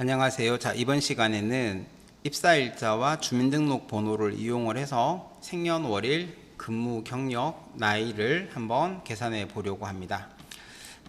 안녕하세요. 자, 이번 시간에는 입사일자와 주민등록번호를 이용을 해서 생년월일, 근무 경력, 나이를 한번 계산해 보려고 합니다.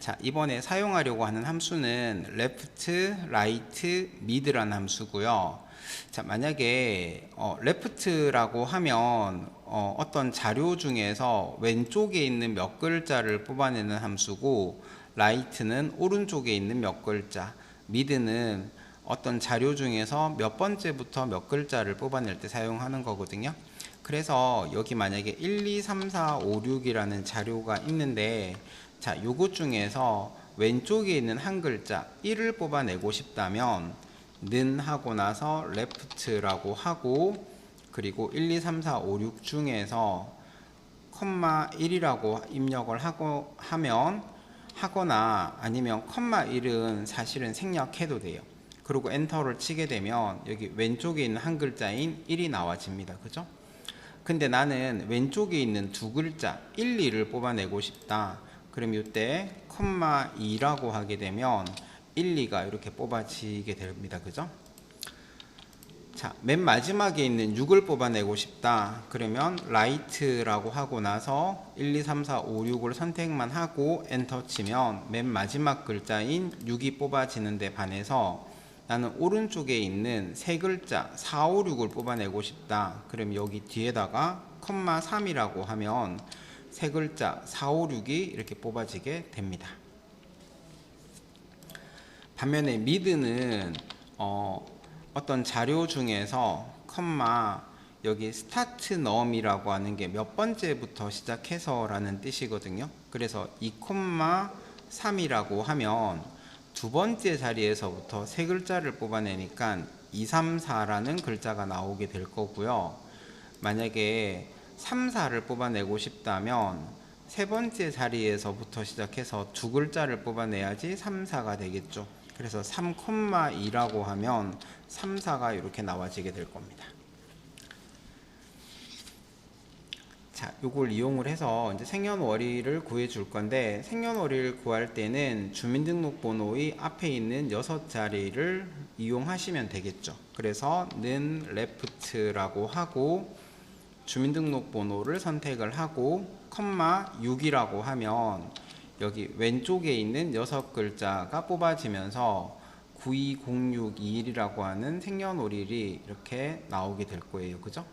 자, 이번에 사용하려고 하는 함수는 left, right, mid라는 함수고요. 자, 만약에 어, left라고 하면 어, 어떤 자료 중에서 왼쪽에 있는 몇 글자를 뽑아내는 함수고 right는 오른쪽에 있는 몇 글자, mid는 어떤 자료 중에서 몇 번째부터 몇 글자를 뽑아낼 때 사용하는 거거든요. 그래서 여기 만약에 1, 2, 3, 4, 5, 6이라는 자료가 있는데 자, 요것 중에서 왼쪽에 있는 한 글자 1을 뽑아내고 싶다면 는 하고 나서 left라고 하고 그리고 1, 2, 3, 4, 5, 6 중에서 컴마 1이라고 입력을 하고 하면 하거나 아니면 컴마 1은 사실은 생략해도 돼요. 그리고 엔터를 치게 되면 여기 왼쪽에 있는 한 글자인 1이 나와집니다. 그죠? 근데 나는 왼쪽에 있는 두 글자 1, 2를 뽑아내고 싶다. 그럼 이때 컴마 2라고 하게 되면 1, 2가 이렇게 뽑아지게 됩니다. 그죠? 자, 맨 마지막에 있는 6을 뽑아내고 싶다. 그러면 라이트라고 하고 나서 1, 2, 3, 4, 5, 6을 선택만 하고 엔터 치면 맨 마지막 글자인 6이 뽑아지는데 반해서 나는 오른쪽에 있는 세 글자 4, 5, 6을 뽑아내고 싶다. 그럼 여기 뒤에다가 컴마 3이라고 하면 세 글자 4, 5, 6이 이렇게 뽑아지게 됩니다. 반면에 미드는 어, 어떤 자료 중에서 컴마 여기 스타트 넘이라고 하는 게 몇 번째부터 시작해서 라는 뜻이거든요. 그래서 2 콤마 3이라고 하면 두 번째 자리에서부터 세 글자를 뽑아내니까 2, 3, 4라는 글자가 나오게 될 거고요. 만약에 3, 4를 뽑아내고 싶다면 세 번째 자리에서부터 시작해서 두 글자를 뽑아내야지 3, 4가 되겠죠. 그래서 3,2라고 하면 3, 4가 이렇게 나와지게 될 겁니다. 자, 요걸 이용을 해서 이제 생년월일을 구해 줄 건데 생년월일 구할 때는 주민등록번호의 앞에 있는 여섯 자리를 이용하시면 되겠죠. 그래서 는 left라고 하고 주민등록번호를 선택을 하고 컴마 6이라고 하면 여기 왼쪽에 있는 여섯 글자가 뽑아지면서 920621이라고 하는 생년월일이 이렇게 나오게 될 거예요. 그죠?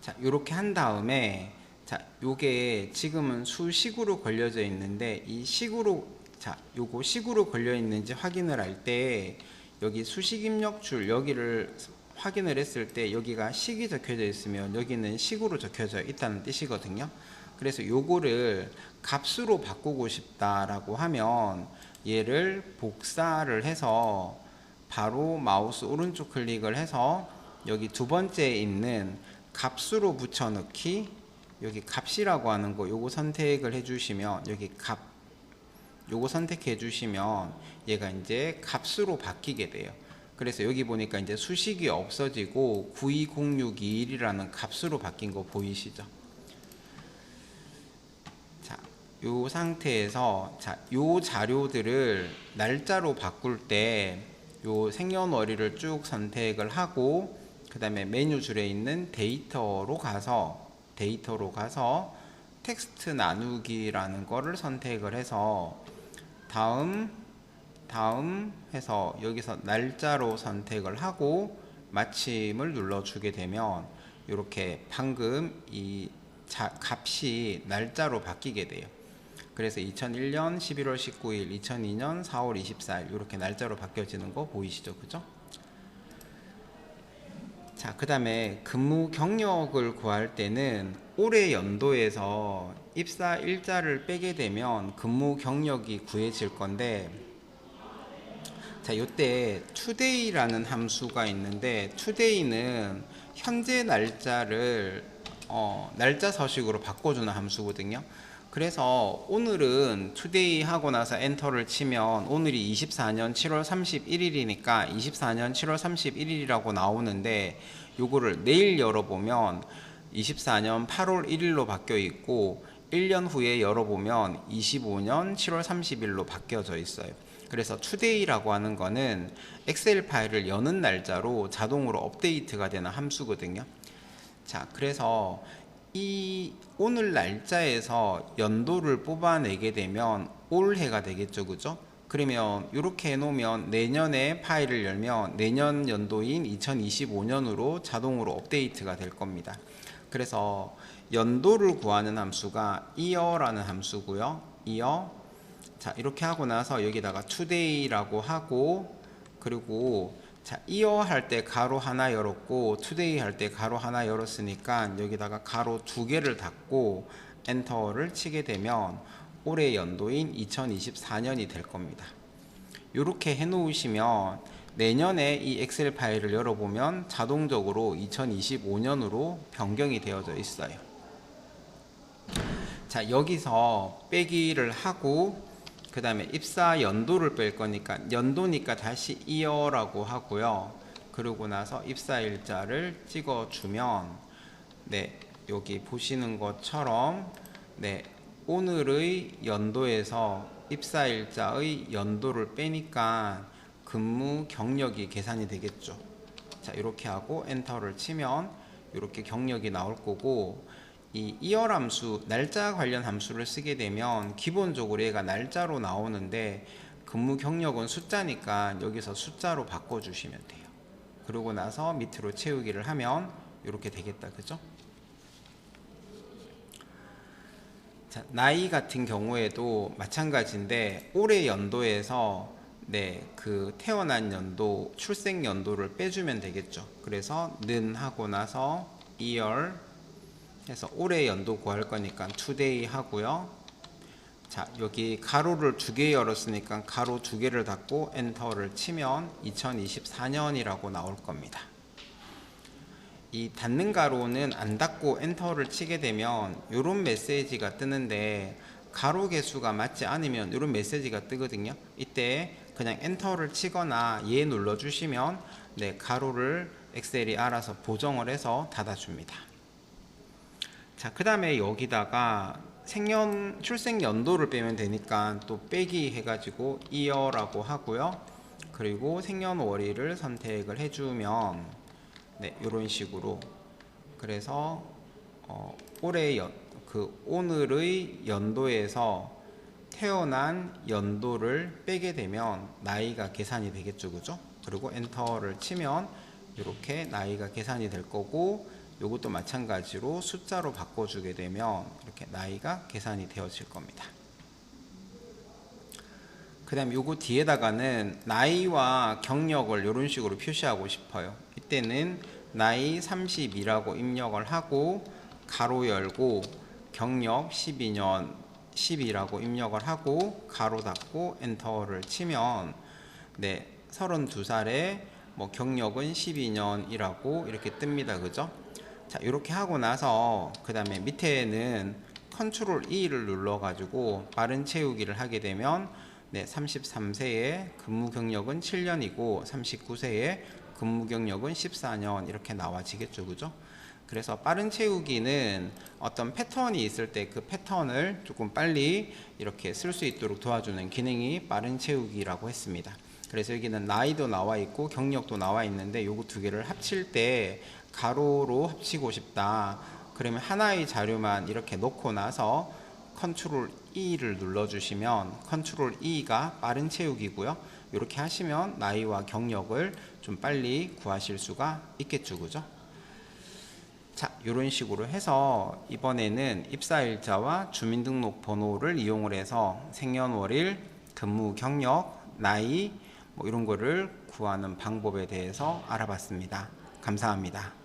자, 요렇게 한 다음에 자, 요게 지금은 수식으로 걸려져 있는데 이 식으로 자, 요거 식으로 걸려 있는지 확인을 할 때 여기 수식 입력 줄 여기를 확인을 했을 때 여기가 식이 적혀져 있으면 여기는 식으로 적혀져 있다는 뜻이거든요. 그래서 요거를 값으로 바꾸고 싶다라고 하면 얘를 복사를 해서 바로 마우스 오른쪽 클릭을 해서 여기 두 번째에 있는 값으로 붙여넣기 여기 값이라고 하는 거 요거 선택을 해주시면 여기 값 요거 선택해 주시면 얘가 이제 값으로 바뀌게 돼요. 그래서 여기 보니까 이제 수식이 없어지고 920621이라는 값으로 바뀐 거 보이시죠? 자, 요 상태에서 자, 요 자료들을 날짜로 바꿀 때 요 생년월일을 쭉 선택을 하고 그 다음에 메뉴 줄에 있는 데이터로 가서 데이터로 가서 텍스트 나누기라는 거를 선택을 해서 다음 다음 해서 여기서 날짜로 선택을 하고 마침을 눌러주게 되면 이렇게 방금 이 자, 값이 날짜로 바뀌게 돼요. 그래서 2001년 11월 19일, 2002년 4월 24일 이렇게 날짜로 바뀌어지는 거 보이시죠? 그죠? 자, 그 다음에 근무 경력을 구할 때는 올해 연도에서 입사 일자를 빼게 되면 근무 경력이 구해질 건데 자, 요때 today라는 함수가 있는데 today는 현재 날짜를 어, 날짜 서식으로 바꿔주는 함수거든요. 그래서 오늘은 today 하고 나서 엔터를 치면 오늘이 24년 7월 31일이니까 24년 7월 31일이라고 나오는데 요거를 내일 열어보면 24년 8월 1일로 바뀌어 있고 1년 후에 열어보면 25년 7월 30일로 바뀌어져 있어요. 그래서 today라고 하는 거는 엑셀 파일을 여는 날짜로 자동으로 업데이트가 되는 함수거든요. 자, 그래서 이 오늘 날짜에서 연도를 뽑아내게 되면 올해가 되겠죠, 그죠? 그러면 이렇게 해놓으면 내년에 파일을 열면 내년 연도인 2025년으로 자동으로 업데이트가 될 겁니다. 그래서 연도를 구하는 함수가 year라는 함수고요. year. 자, 이렇게 하고 나서 여기다가 today라고 하고 그리고 자, year 할때 가로 하나 열었고 today 할때 가로 하나 열었으니까 여기다가 가로 두 개를 닫고 엔터를 치게 되면 올해 연도인 2024년이 될 겁니다. 이렇게 해 놓으시면 내년에 이 엑셀 파일을 열어보면 자동적으로 2025년으로 변경이 되어져 있어요. 자, 여기서 빼기를 하고 그 다음에 입사 연도를 뺄 거니까 연도니까 다시 이어라고 하고요. 그러고 나서 입사 일자를 찍어 주면 네, 여기 보시는 것처럼 네, 오늘의 연도에서 입사 일자의 연도를 빼니까 근무 경력이 계산이 되겠죠. 자, 이렇게 하고 엔터를 치면 이렇게 경력이 나올 거고 이 이열 함수 날짜 관련 함수를 쓰게 되면 기본적으로 얘가 날짜로 나오는데 근무 경력은 숫자니까 여기서 숫자로 바꿔 주시면 돼요. 그러고 나서 밑으로 채우기를 하면 이렇게 되겠다. 그죠? 자, 나이 같은 경우에도 마찬가지인데 올해 연도에서 네, 그 태어난 연도, 출생 연도를 빼주면 되겠죠. 그래서 는 하고 나서 year 해서 올해 연도 구할 거니까 today 하고요. 자, 여기 가로를 두 개 열었으니까 가로 두 개를 닫고 엔터를 치면 2024년이라고 나올 겁니다. 이 닫는 가로는 안 닫고 엔터를 치게 되면 이런 메시지가 뜨는데 가로 개수가 맞지 않으면 이런 메시지가 뜨거든요. 이때 그냥 엔터를 치거나 얘 눌러 주시면 네, 가로를 엑셀이 알아서 보정을 해서 닫아 줍니다. 자, 그 다음에 여기다가 생년 출생 연도를 빼면 되니까 또 빼기 해 가지고 year라고 하고요. 그리고 생년월일을 선택을 해 주면 네, 이런 식으로 그래서 어, 올해 연, 그 오늘의 연도에서 태어난 연도를 빼게 되면 나이가 계산이 되겠죠, 그죠? 그리고 엔터를 치면 이렇게 나이가 계산이 될 거고 이것도 마찬가지로 숫자로 바꿔주게 되면 이렇게 나이가 계산이 되어질 겁니다. 그 다음 요거 뒤에다가는 나이와 경력을 이런 식으로 표시하고 싶어요. 이때는 나이 32라고 입력을 하고 가로 열고 경력 12년 10이라고 입력을 하고 가로 닫고 엔터를 치면 네 32살에 뭐 경력은 12년이라고 이렇게 뜹니다. 그죠? 자, 이렇게 하고 나서 그 다음에 밑에는 컨트롤 E를 눌러 가지고 빠른 채우기를 하게 되면 네, 33세에 근무 경력은 7년이고 39세에 근무 경력은 14년 이렇게 나와지겠죠. 그죠? 그래서 빠른 채우기는 어떤 패턴이 있을 때 그 패턴을 조금 빨리 이렇게 쓸 수 있도록 도와주는 기능이 빠른 채우기라고 했습니다. 그래서 여기는 나이도 나와 있고 경력도 나와 있는데 요거 두 개를 합칠 때 가로로 합치고 싶다. 그러면 하나의 자료만 이렇게 놓고 나서 컨트롤 E를 눌러주시면 컨트롤 E가 빠른 채우기고요. 이렇게 하시면 나이와 경력을 좀 빨리 구하실 수가 있겠죠, 그죠? 자, 이런 식으로 해서 이번에는 입사일자와 주민등록번호를 이용을 해서 생년월일, 근무 경력, 나이 뭐 이런 거를 구하는 방법에 대해서 알아봤습니다. 감사합니다.